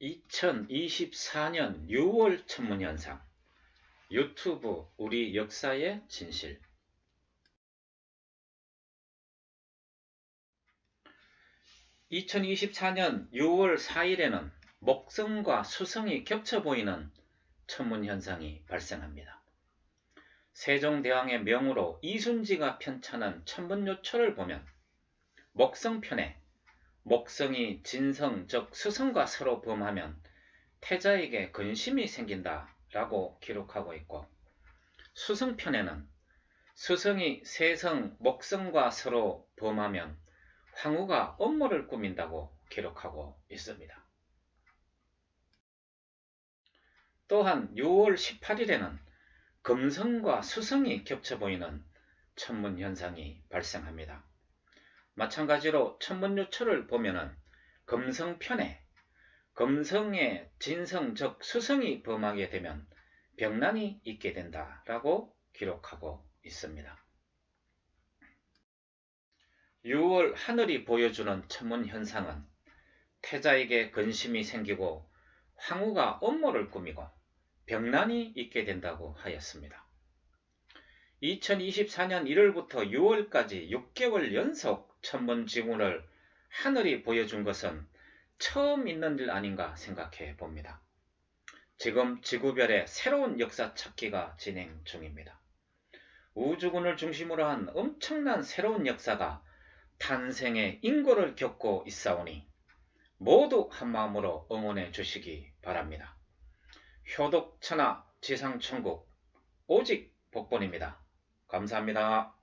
2024년 6월 천문현상 유튜브 우리 역사의 진실 2024년 6월 4일에는 목성과 수성이 겹쳐 보이는 천문현상이 발생합니다. 세종대왕의 명으로 이순지가 편찬한 천문요초를 보면 목성편에 목성이 진성 즉 수성과 서로 범하면 태자에게 근심이 생긴다 라고 기록하고 있고 수성편에는 수성이 세성 목성과 서로 범하면 황후가 업무를 꾸민다고 기록하고 있습니다. 또한 6월 18일에는 금성과 수성이 겹쳐 보이는 천문 현상이 발생합니다. 마찬가지로 천문요초를 보면은 금성편에 금성의 진성 즉 수성이 범하게 되면 병난이 있게 된다라고 기록하고 있습니다. 6월 하늘이 보여주는 천문 현상은 태자에게 근심이 생기고 황후가 업무를 꾸미고 병난이 있게 된다고 하였습니다. 2024년 1월부터 6월까지 6개월 연속 천문지문을 하늘이 보여준 것은 처음 있는 일 아닌가 생각해 봅니다. 지금 지구별의 새로운 역사 찾기가 진행 중입니다. 우주군을 중심으로 한 엄청난 새로운 역사가 탄생의 인고를 겪고 있사오니 모두 한마음으로 응원해 주시기 바랍니다. 효독천하 지상천국 오직 복본입니다. 감사합니다.